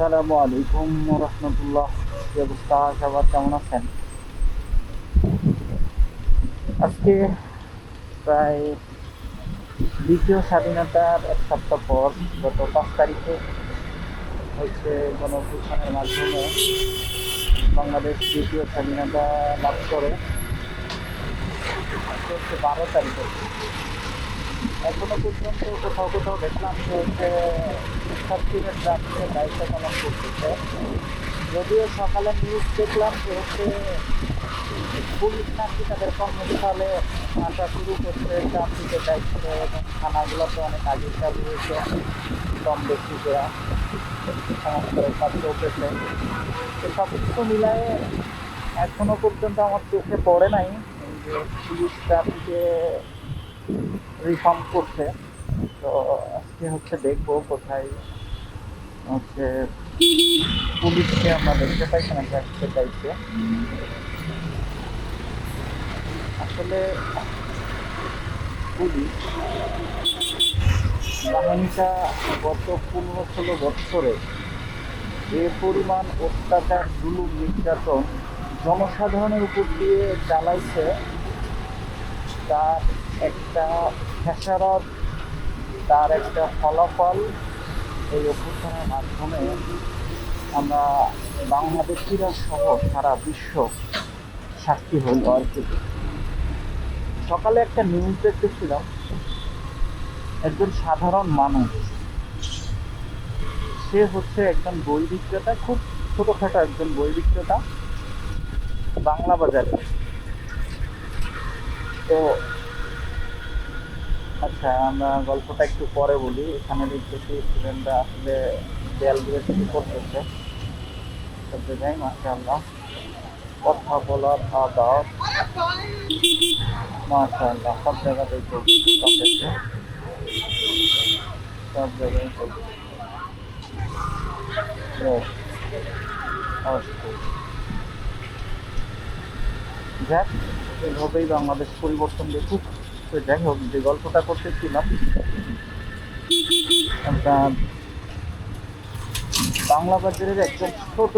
আসসালামু আলাইকুম রহমতুল্লাহ অবস্থা সবার কেমন আছেন? আজকে প্রায় দ্বিতীয় স্বাধীনতার এক সপ্তাহ পর, গত পাঁচ তারিখে হচ্ছে গণঅভ্যুত্থানের মাধ্যমে বাংলাদেশ দ্বিতীয় স্বাধীনতা লাভ করে। হচ্ছে বারো তারিখে। এখনও পর্যন্ত কোথাও কোথাও দেখলাম যে হচ্ছে শিক্ষার্থীরা ট্রাফিকে দায়িত্ব পালন করতেছে। যদিও সকালে নিউজ দেখলাম যে হচ্ছে পুলিশ নাকি তাদের কর্মস্থলে আসা শুরু করছে ট্রাফিকের দায়িত্ব এবং থানাগুলোতে অনেক আগে চালু হয়েছে কম করে সমস্ত কাজ তো সব কিছু মিলায়ে এখনও পর্যন্ত আমার চোখে পড়ে নাই যে পুলিশ ট্রাফিকে রিফর্ম করছে। তো আজকে হচ্ছে দেখব কোথায় হচ্ছে পুলিশকে আমরা দেখতে পাইছি না ট্রাফিকে চাইছে। আসলে পুলিশ বাহিনীটা গত পনেরো ষোলো বছরে যে পরিমাণ অত্যাচার, জুলুম, নির্যাতন জনসাধারণের উপর দিয়ে চালাইছে, তার একটা খেসারত, তার একটা ফলাফল এই অভ্যুত্থানের মাধ্যমে আমরা বাংলাদেশিরা সহ সারা বিশ্ব সাক্ষী হইল আর কি। সকালে একটা নিউজ দেখতেছিলাম, একজন সাধারণ মানুষ, সে হচ্ছে একজন বই বিক্রেতা, খুব ছোটোখাটো একজন বই বিক্রেতা, বাংলা বাজারে। তো আচ্ছা আমরা গল্পটা একটু পরে বলি। এখানে দেখতেছি স্টুডেন্টরা আসলে দেয়াল দিয়ে শুরু করতেছে। তবে যাই মাশাআল্লাহ। কথা বলার আদাব মাশাআল্লাহ, সব জায়গাতেই চলতেছে সব জায়গায় চলছে। যাক, এভাবেই বাংলাদেশ পরিবর্তন দেখুক। তো যাই হোক, যে গল্পটা করতেছিলাম বাংলা বাজারের একজন ছোট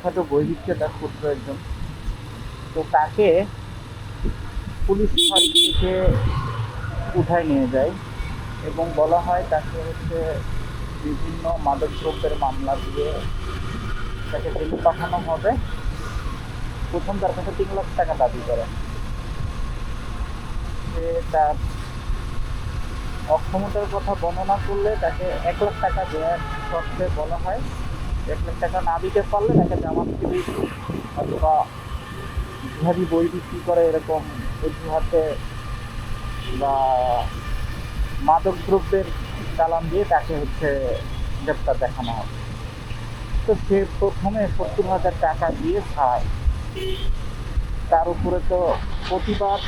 খাটো বই বিক্রেতা ক্ষুদ্র একজন। তো তাকে পুলিশ থেকে উঠায় নিয়ে যায় এবং বলা হয় তাকে হচ্ছে বিভিন্ন মাদকদ্রব্যের মামলা দিয়ে তাকে জেলে পাঠানো হবে। প্রথম তার কাছে তিন লাখ টাকা দাবি করে। সে তার অক্ষমতার কথা বর্ণনা করলে তাকে এক লাখ টাকা দেওয়ার শর্তে বলা হয়। এক লাখ টাকা না দিতে পারলে তাকে জামাত শিবির অথবা জিহাদি বই বিক্রি করে এরকম অজুহাতে বা মাদক দ্রব্যের চালান দিয়ে তাকে হচ্ছে গ্রেপ্তার দেখানো হবে তো সে প্রথমে সত্তর হাজার টাকা দিয়ে ছাড়ায়। তার উপরে তো প্রতিবাদ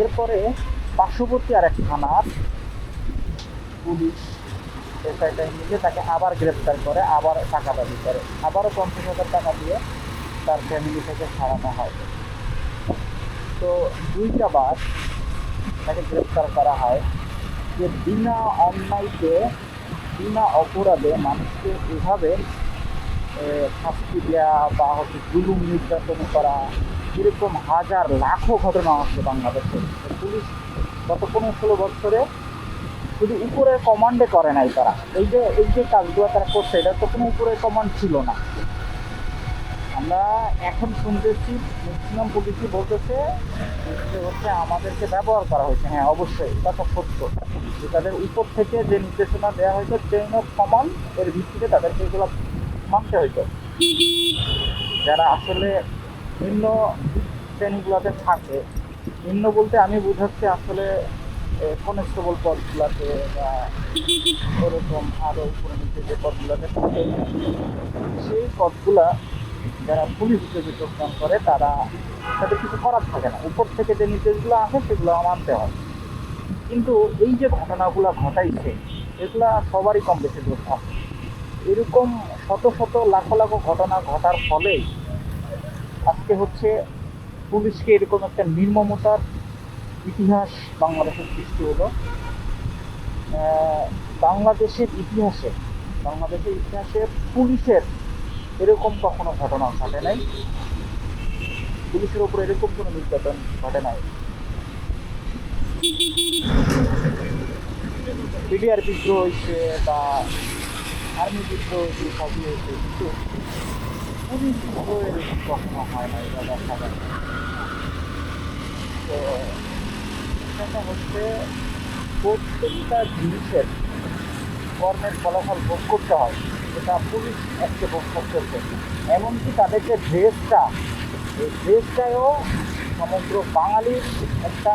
এরপরে পার্শ্ববর্তী আর এক থানার পুলিশ এসআইটাই মিলে তাকে আবার গ্রেপ্তার করে, আবার টাকা দাবি করে। আবারও পঞ্চাশ হাজার টাকা দিয়ে তার ফ্যামিলি থেকে ছাড়ানো হয়। তো দুইটা বার তাকে গ্রেপ্তার করা হয় যে বিনা অন্যায়কে, বিনা অপরাধে মানুষকে এভাবে শাস্তি দেওয়া বা হচ্ছে জুলুম নির্যাতন করা এরকম হাজার লাখো ঘটনা আছে বাংলাদেশে। পুলিশ গত পনেরো ষোলো বছরে শুধু উপরের কমান্ডে করে নাই তারা। এই যে এই যে কাজগুলো তারা করছে, এটা তো কোনো উপরের কমান্ড ছিল না। আমরা এখন শুনতেছি ম্যাক্সিমাম পুলিশই বলতেছে হচ্ছে আমাদেরকে ব্যবহার করা হয়েছে। হ্যাঁ অবশ্যই, এটা তো সত্য। যে তাদের উপর থেকে যে নির্দেশনা দেওয়া হয়েছে চেইন অফ কমান্ড এর ভিত্তিতে তাদেরকে এগুলো মানতে হয়েছে যারা আসলে নিম্ন শ্রেণীগুলোতে থাকে। নিম্ন বলতে আমি বুঝাচ্ছি আসলে কনস্টেবল পদগুলোতে বা ওরকম আরও উপরে নিচে যে পদগুলোতে থাকে, সেই পদগুলা যারা পুলিশ হিসেবে যোগদান করে, তারা তাদের কিছু করার থাকে না। উপর থেকে যে নির্দেশগুলো আসে, সেগুলো মানতে হয়। কিন্তু এই যে ঘটনাগুলো ঘটাইছে, এগুলা সবারই কম বেশি দোষ আছে এরকম শত শত লাখো লাখো ঘটনা ঘটার ফলে আজকে হচ্ছে পুলিশকে এরকম একটা নির্মমতার ইতিহাস বাংলাদেশের সৃষ্টি হলো। বাংলাদেশের ইতিহাসে বাংলাদেশের ইতিহাসে পুলিশের এরকম কখনো ঘটনা ঘটে নাই। পুলিশের উপর এরকম কোনো নির্যাতন ঘটে নাই। বিডিআর বিদ্রোহ হয়েছে বা আর্মি বিদ্রোহ হয়েছে, সবই হয়েছে। কিন্তু কখনো হয় না এটা তো হচ্ছে প্রত্যেকটা জিনিসের কর্মের ফলাফল ভোগ করতে হয় যেটা পুলিশ আজকে ভোগ করতেছে এমনকি তাদের যে ড্রেসটা এই ড্রেসটাও সমগ্র বাঙালির একটা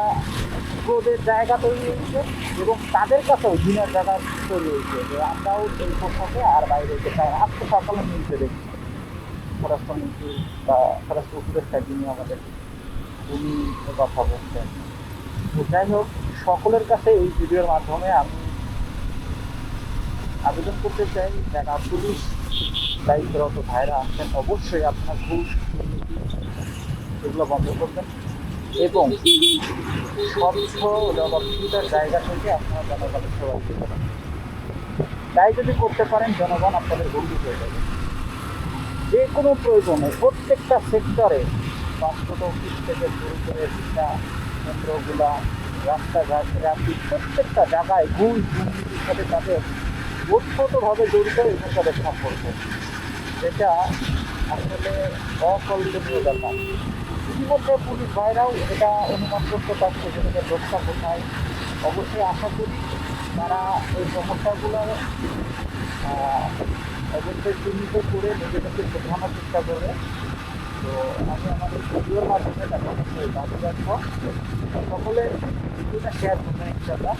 ক্রোধের জায়গা তৈরি হয়েছে এবং তাদের কাছেও দিনের জায়গা তৈরি হয়েছে যে আমরাও এই পোশাকে আর বাইরে যেতে চাই আজকে সকালে মিলতে দেখছি স্বরাষ্ট্রমন্ত্রী বা স্বরাষ্ট্র উপদেষ্টা যিনি আমাদের উনি কথা বলছেন তো যাই হোক, সকলের কাছে এই ভিডিওর মাধ্যমে আমি আবেদন করতে চাই, যারা পুলিশ দায়িত্বরত ভাইরা আছেন, অবশ্যই আপনার ঘুষ এগুলো বন্ধ করবেন এবং স্বচ্ছ জবাবদিহিতার জায়গা থেকে আপনারা জনগণের সেবা করবেন তাই যদি করতে পারেন, জনগণ আপনাদের বন্ধু হয়ে যাবে। যে কোনো প্রয়োজনে প্রত্যেকটা সেক্টরে পাঁচশত অফিস থেকে শুরু করে শিক্ষা কেন্দ্রগুলা, রাস্তাঘাট ট্রাফিক প্রত্যেকটা জায়গায় ঘুষ দুর্নীতির সাথে তাদের ওতপ্রোতভাবে জড়িত এবং তাদের সম্পর্ক এটা আসলে অকল্পনীয় ব্যাপার। ইতিমধ্যে পুলিশ ভাইরাও এটা অনুমান করতে পারছে যে তাদের রক্ষা কোথায়। অবশ্যই আশা করি তারা এই সমস্যাগুলো আহ, চিহ্নিত করে নিজেদেরকে বোঝানোর চেষ্টা করবে। তো আমি আমাদের ভিডিওর মাধ্যমে তাকে দাবি রাখব সকলে ভিডিওটা শেয়ার করবেন ইনশাল্লাহ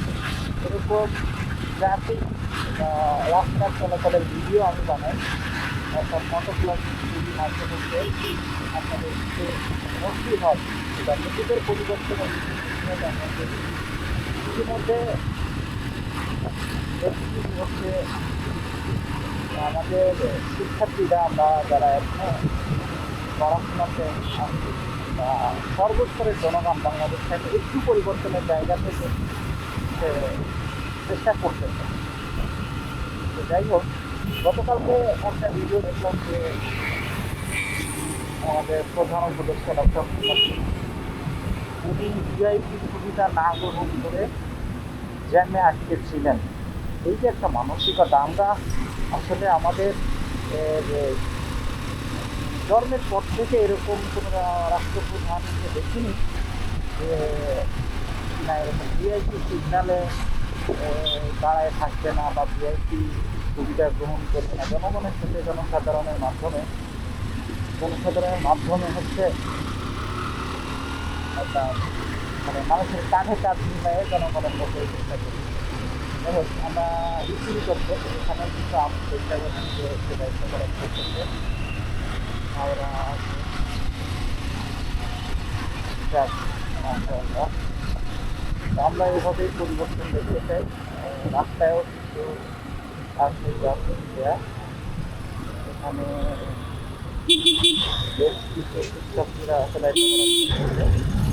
এরকম ট্রাফিক রাস্তার চলাচলের ভিডিও আমি বানাই। অর্থাৎ মোটো প্লাস টিভি মাধ্যমে আপনাদের মসজিদ হয় বা নিজেদের করি। ইতিমধ্যে হচ্ছে আমাদের শিক্ষার্থীরা আমরা যারা এখনও পড়াশোনাতে আছি বা সর্বস্তরের জনগণ বাংলাদেশ থেকে একটু পরিবর্তনের জায়গা থেকে চেষ্টা করতেছে তো যাই হোক, গতকালকে একটা ভিডিও দেখলাম যে আমাদের প্রধান উপদেষ্টা ডক্টর উনি ভিআইপি সুবিধা না গ্রহণ করে জ্যামে আটকে ছিলেন। এই যে একটা মানসিকতা, আমরা আসলে আমাদের জন্মের পর থেকে এরকম কোনো রা- রাষ্ট্রপ্রধানকে দেখিনি, যে, না, এরকম ভিআইপি সিগনালে দাঁড়ায় থাকবে না বা ভিআইপি সুবিধা গ্রহণ করবে না। জনগণের সাথে জনসাধারণের মাধ্যমে জনসাধারণের মাধ্যমে হচ্ছে মানে মানুষের কাঁধে কাঁধ মিলিয়ে জনগণের মধ্যে চেষ্টা করি আমরা এখানে কিন্তু আমরা এভাবেই পরিবর্তন দেখতে চাই। রাস্তায়ও কিছু দেওয়া এখানে বেশ কিছু শিক্ষার্থীরা আসলে এটা করার চেষ্টা করছে।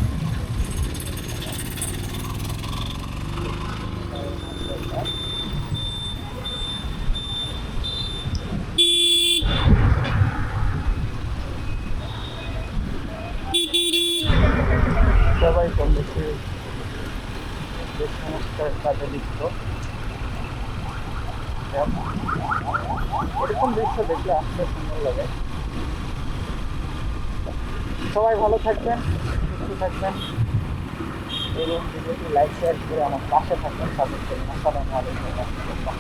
সবাই কম বেশি যে সমস্ত কাজে লিপ্ত এরকম দৃশ্য দেখলে আসলে সুন্দর লাগে। সবাই ভালো থাকবেন, সুস্থ থাকবেন। এবং ভিডিওটি লাইক শেয়ার করে আমার পাশে থাকবেন। সাপোর্ট করবেন আসসালামু আলাইকুম